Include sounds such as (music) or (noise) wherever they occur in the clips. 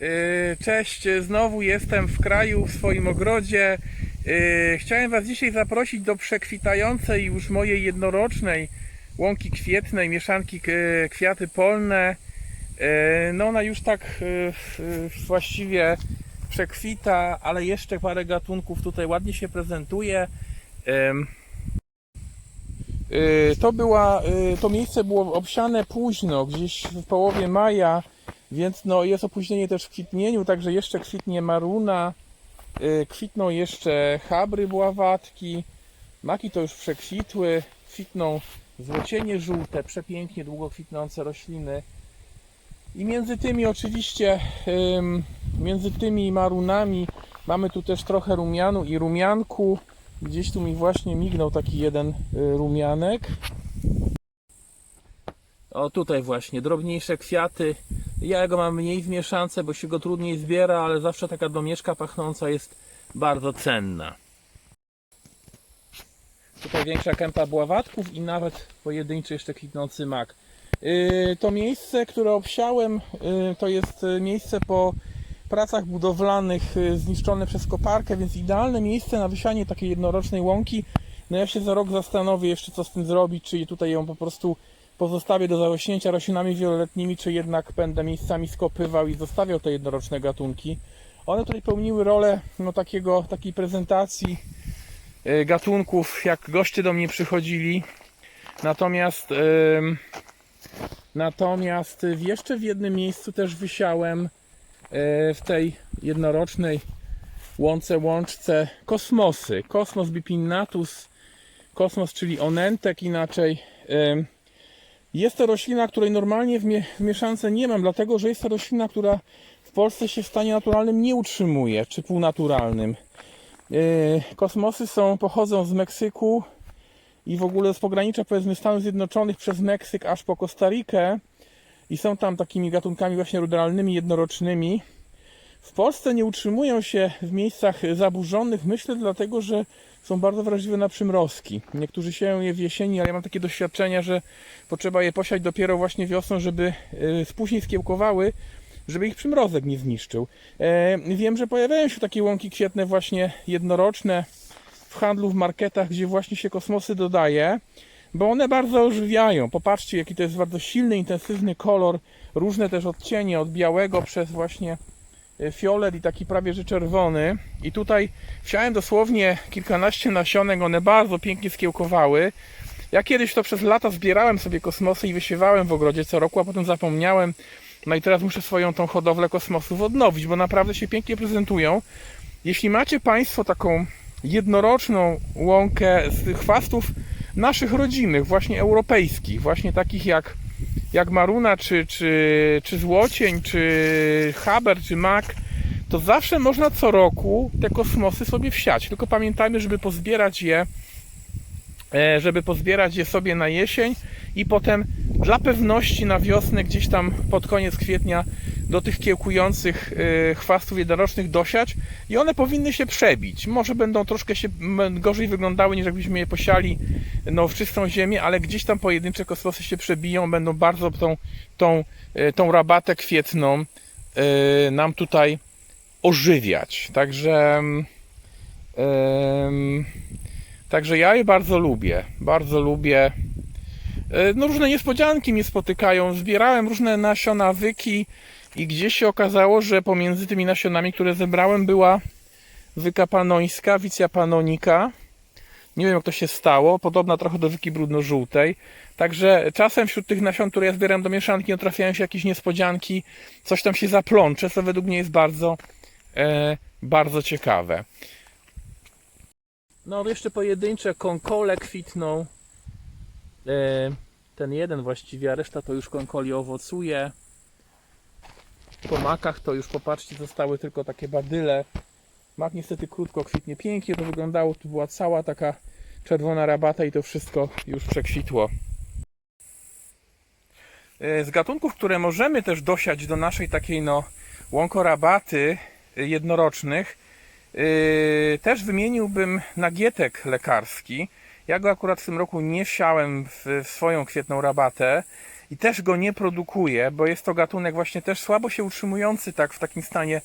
Yy, Cześć, znowu jestem w kraju, w swoim ogrodzie. Yy, Chciałem Was dzisiaj zaprosić do przekwitającej już mojej jednorocznej łąki kwietnej, mieszanki k- kwiaty polne. Yy, No ona już tak yy, yy, właściwie przekwita, ale jeszcze parę gatunków tutaj ładnie się prezentuje. Yy, To, była, yy, to miejsce było obsiane późno, gdzieś w połowie maja. Więc no, jest opóźnienie też w kwitnieniu, także jeszcze kwitnie maruna, y, kwitną jeszcze chabry bławatki, maki to już przekwitły, kwitną złocienie żółte, przepięknie długo kwitnące rośliny. I między tymi oczywiście, między tymi marunami mamy tu też trochę rumianu i rumianku. Gdzieś tu mi właśnie mignął taki jeden y, rumianek. O tutaj właśnie, drobniejsze kwiaty. Ja go mam mniej w mieszance, bo się go trudniej zbiera, ale zawsze taka domieszka pachnąca jest bardzo cenna. Tutaj większa kępa bławatków i nawet pojedynczy jeszcze kwitnący mak. Yy, To miejsce, które obsiałem, yy, to jest yy, miejsce po pracach budowlanych zniszczone przez koparkę, więc idealne miejsce na wysianie takiej jednorocznej łąki. No ja się za rok zastanowię jeszcze co z tym zrobić, czy tutaj ją po prostu pozostawię do zarośnięcia roślinami wieloletnimi, czy jednak będę miejscami skopywał i zostawiał te jednoroczne gatunki. One tutaj pełniły rolę no, takiego, takiej prezentacji e, gatunków, jak goście do mnie przychodzili. Natomiast em, natomiast jeszcze w jednym miejscu też wysiałem e, w tej jednorocznej łące łączce kosmosy. Kosmos bipinnatus, kosmos, czyli onentek inaczej. Em, jest to roślina, której normalnie w, mie- w mieszance nie mam, dlatego że jest to roślina, która w Polsce się w stanie naturalnym nie utrzymuje, czy półnaturalnym. Yy, Kosmosy są, pochodzą z Meksyku i w ogóle z pogranicza powiedzmy Stanów Zjednoczonych przez Meksyk aż po Kostarikę i są tam takimi gatunkami właśnie ruderalnymi, jednorocznymi. W Polsce nie utrzymują się w miejscach zaburzonych, myślę dlatego, że są bardzo wrażliwe na przymrozki. Niektórzy sieją je w jesieni, ale ja mam takie doświadczenia, że potrzeba je posiać dopiero właśnie wiosną, żeby y, później skiełkowały, żeby ich przymrozek nie zniszczył. E, Wiem, że pojawiają się takie łąki kwietne właśnie jednoroczne w handlu, w marketach, gdzie właśnie się kosmosy dodaje, bo one bardzo ożywiają. Popatrzcie, jaki to jest bardzo silny, intensywny kolor, różne też odcienie od białego przez właśnie e, fiolet i taki prawie że czerwony. I tutaj wsiałem dosłownie kilkanaście nasionek, one bardzo pięknie skiełkowały. Ja kiedyś to przez lata zbierałem sobie kosmosy i wysiewałem w ogrodzie co roku, a potem zapomniałem. No i teraz muszę swoją tą hodowlę kosmosów odnowić, bo naprawdę się pięknie prezentują. Jeśli macie Państwo taką jednoroczną łąkę z chwastów naszych rodzimych, właśnie europejskich, właśnie takich jak, jak Maruna, czy, czy, czy Złocień, czy Haber, czy Mak, to zawsze można co roku te kosmosy sobie wsiać. Tylko pamiętajmy, żeby pozbierać je e, żeby pozbierać je sobie na jesień i potem dla pewności na wiosnę gdzieś tam pod koniec kwietnia do tych kiełkujących e, chwastów jednorocznych dosiać i one powinny się przebić. Może będą troszkę się gorzej wyglądały niż jakbyśmy je posiali no, w czystą ziemię, ale gdzieś tam pojedyncze kosmosy się przebiją, będą bardzo tą, tą, e, tą rabatę kwietną e, nam tutaj ożywiać. Także em, Także ja je bardzo lubię, bardzo lubię. No różne niespodzianki mnie spotykają. Zbierałem różne nasionawyki i gdzieś się okazało, że pomiędzy tymi nasionami, które zebrałem, była wyka panońska, wicja panonika. Nie wiem jak to się stało, podobna trochę do wyki brudno-żółtej. Także czasem wśród tych nasion, które ja zbieram do mieszanki, no trafiają się jakieś niespodzianki, coś tam się zaplącze, co według mnie jest bardzo, e, bardzo ciekawe. No jeszcze pojedyncze konkole kwitną. E, Ten jeden właściwie, a reszta to już konkoli owocuje. Po makach to już popatrzcie, zostały tylko takie badyle. Mak niestety krótko kwitnie. Pięknie to wyglądało. Tu była cała taka czerwona rabata i to wszystko już przekwitło. E, Z gatunków, które możemy też dosiać do naszej takiej no łąkorabaty e, jednorocznych, Yy, też wymieniłbym nagietek lekarski. Ja go akurat w tym roku nie wsiałem w, w swoją kwietną rabatę i też go nie produkuje, bo jest to gatunek właśnie też słabo się utrzymujący tak w takim stanie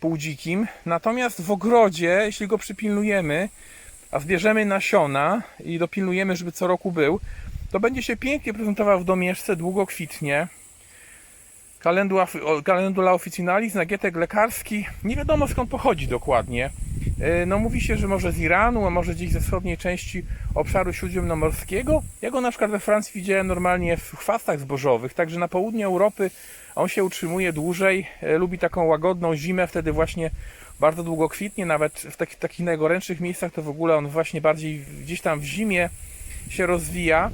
półdzikim. Natomiast w ogrodzie, jeśli go przypilnujemy, a zbierzemy nasiona i dopilnujemy, żeby co roku był, to będzie się pięknie prezentował w domieszce, długo kwitnie. Calendula officinalis, nagietek lekarski, nie wiadomo skąd pochodzi dokładnie. E, No mówi się, że może z Iranu, a może gdzieś ze wschodniej części obszaru śródziemnomorskiego. Ja go na przykład we Francji widziałem normalnie w chwastach zbożowych, także na południu Europy on się utrzymuje dłużej, e, lubi taką łagodną zimę, wtedy właśnie bardzo długo kwitnie, nawet w takich, takich najgorętszych miejscach to w ogóle on właśnie bardziej gdzieś tam w zimie się rozwija.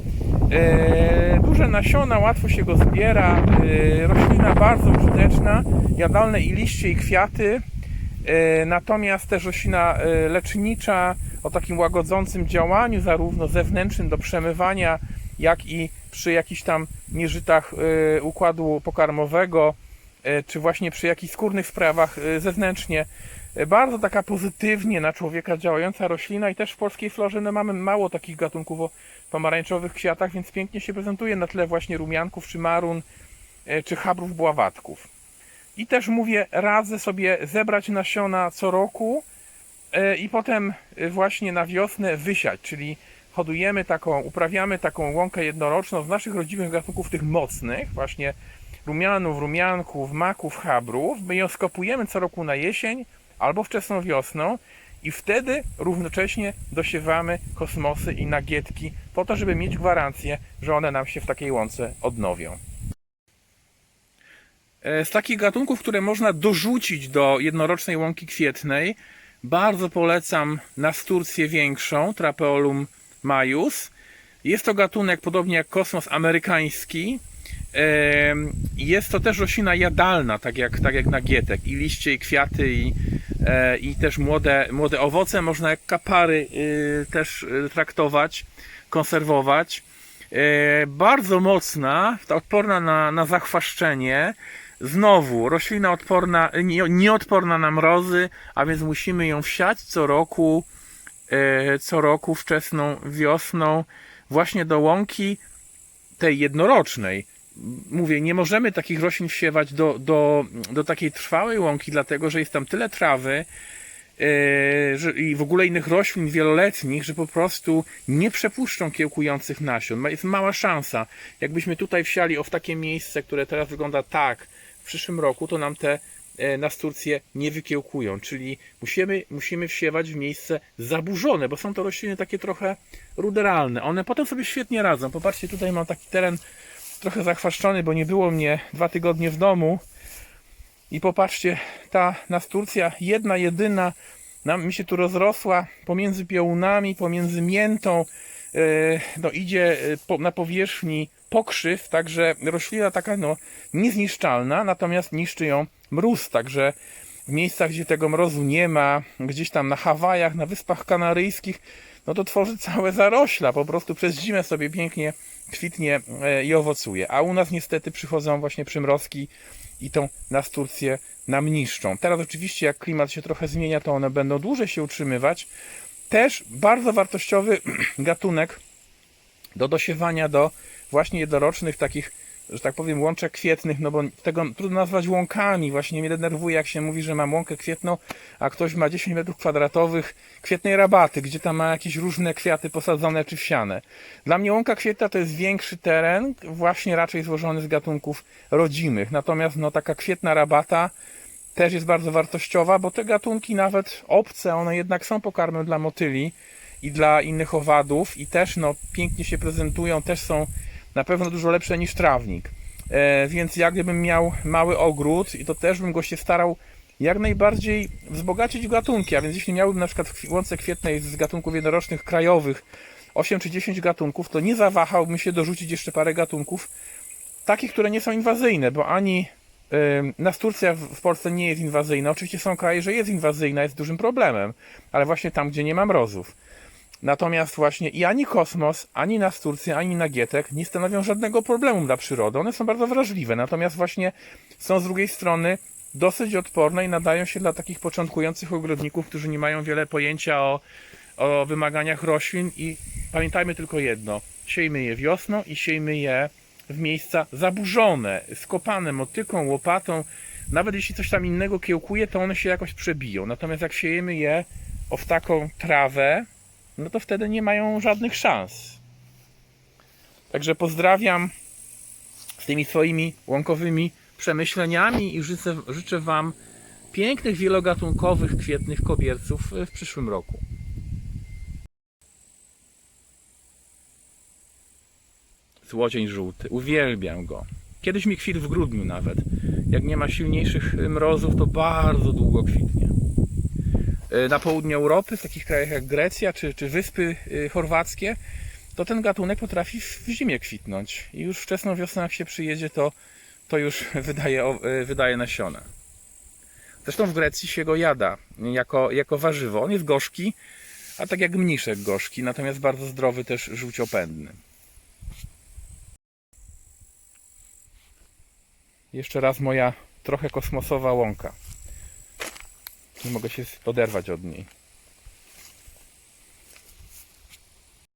E, duże nasiona, łatwo się go zbiera, roślina bardzo użyteczna, jadalne i liście i kwiaty. E, Natomiast też roślina e, lecznicza o takim łagodzącym działaniu, zarówno zewnętrznym do przemywania, jak i przy jakichś tam nieżytach e, układu pokarmowego, czy właśnie przy jakichś skórnych sprawach zewnętrznie. Bardzo taka pozytywnie na człowieka działająca roślina i też w polskiej florze no, mamy mało takich gatunków o pomarańczowych kwiatach, więc pięknie się prezentuje na tle właśnie rumianków, czy marun, czy chabrów bławatków. I też mówię, radzę sobie zebrać nasiona co roku e, i potem e, właśnie na wiosnę wysiać, czyli hodujemy taką, uprawiamy taką łąkę jednoroczną z naszych rodzimych gatunków tych mocnych, właśnie rumianów, rumianków, maków, chabrów. My ją skopujemy co roku na jesień albo wczesną wiosną i wtedy równocześnie dosiewamy kosmosy i nagietki po to, żeby mieć gwarancję, że one nam się w takiej łące odnowią. E, Z takich gatunków, które można dorzucić do jednorocznej łąki kwietnej, bardzo polecam nasturcję większą, Trapeolum majus. Jest to gatunek podobnie jak kosmos amerykański. Jest to też roślina jadalna, tak jak, tak jak nagietek. I liście, i kwiaty, i, e, i też młode, młode owoce można jak kapary y, też y, traktować, konserwować. E, Bardzo mocna, odporna na, na zachwaszczenie. Znowu, roślina odporna, nie, nieodporna na mrozy, a więc musimy ją wsiać co roku, e, co roku wczesną wiosną, właśnie do łąki tej jednorocznej. Mówię, nie możemy takich roślin wsiewać do, do, do takiej trwałej łąki, dlatego że jest tam tyle trawy e, i w ogóle innych roślin wieloletnich, że po prostu nie przepuszczą kiełkujących nasion. Jest mała szansa. Jakbyśmy tutaj wsiali o w takie miejsce, które teraz wygląda tak, w przyszłym roku, to nam te e, nasturcje nie wykiełkują, czyli musimy, musimy wsiewać w miejsce zaburzone, bo są to rośliny takie trochę ruderalne. One potem sobie świetnie radzą. Popatrzcie, tutaj mam taki teren trochę zachwaszczony, bo nie było mnie dwa tygodnie w domu. I popatrzcie, ta nasturcja, jedna, jedyna, nam, mi się tu rozrosła pomiędzy piołunami, pomiędzy miętą, e, no idzie e, na powierzchni pokrzyw, także roślina taka no niezniszczalna, natomiast niszczy ją mróz, także w miejscach, gdzie tego mrozu nie ma, gdzieś tam na Hawajach, na Wyspach Kanaryjskich, no to tworzy całe zarośla, po prostu przez zimę sobie pięknie kwitnie e, i owocuje. A u nas niestety przychodzą właśnie przymrozki i tą nasturcję nam niszczą. Teraz oczywiście jak klimat się trochę zmienia, to one będą dłużej się utrzymywać. Też bardzo wartościowy (clears throat) gatunek do dosiewania do właśnie jednorocznych takich, że tak powiem, łączek kwietnych, no bo tego trudno nazwać łąkami. Właśnie mnie denerwuje, jak się mówi, że mam łąkę kwietną, a ktoś ma 10 metrów kwadratowych kwietnej rabaty, gdzie tam ma jakieś różne kwiaty posadzone czy wsiane. Dla mnie łąka kwietna to jest większy teren, właśnie raczej złożony z gatunków rodzimych. Natomiast no taka kwietna rabata też jest bardzo wartościowa, bo te gatunki nawet obce, one jednak są pokarmem dla motyli i dla innych owadów i też no, pięknie się prezentują, też są na pewno dużo lepsze niż trawnik. E, więc jak gdybym miał mały ogród, i to też bym go się starał jak najbardziej wzbogacić gatunki, a więc jeśli miałbym na przykład w łące kwietnej z gatunków jednorocznych krajowych 8 czy 10 gatunków, to nie zawahałbym się dorzucić jeszcze parę gatunków takich, które nie są inwazyjne, bo ani Nasturcja w Polsce nie jest inwazyjna. Oczywiście są kraje, że jest inwazyjna, jest dużym problemem, ale właśnie tam, gdzie nie ma mrozów. Natomiast właśnie i ani kosmos, ani nasturcja, ani nagietek nie stanowią żadnego problemu dla przyrody. One są bardzo wrażliwe, natomiast właśnie są z drugiej strony dosyć odporne i nadają się dla takich początkujących ogrodników, którzy nie mają wiele pojęcia o, o wymaganiach roślin i pamiętajmy tylko jedno, siejmy je wiosną i siejmy je w miejsca zaburzone, skopane motyką, łopatą. Nawet jeśli coś tam innego kiełkuje, to one się jakoś przebiją. Natomiast jak siejemy je o w taką trawę, no to wtedy nie mają żadnych szans. Także pozdrawiam z tymi swoimi łąkowymi przemyśleniami i życzę, życzę Wam pięknych, wielogatunkowych, kwietnych kobierców w przyszłym roku. Złodzień żółty, uwielbiam go. Kiedyś mi kwitł w grudniu nawet. Jak nie ma silniejszych mrozów, to bardzo długo kwitnie. E, Na południu Europy, w takich krajach jak Grecja czy, czy Wyspy y, Chorwackie, to ten gatunek potrafi w zimie kwitnąć. I już wczesną wiosną, jak się przyjedzie, to, to już (laughs) wydaje, y, wydaje nasiona. Zresztą w Grecji się go jada jako, jako warzywo. On jest gorzki, a tak jak mniszek gorzki, natomiast bardzo zdrowy, też żółciopędny. Jeszcze raz moja trochę kosmosowa łąka. Nie mogę się oderwać od niej.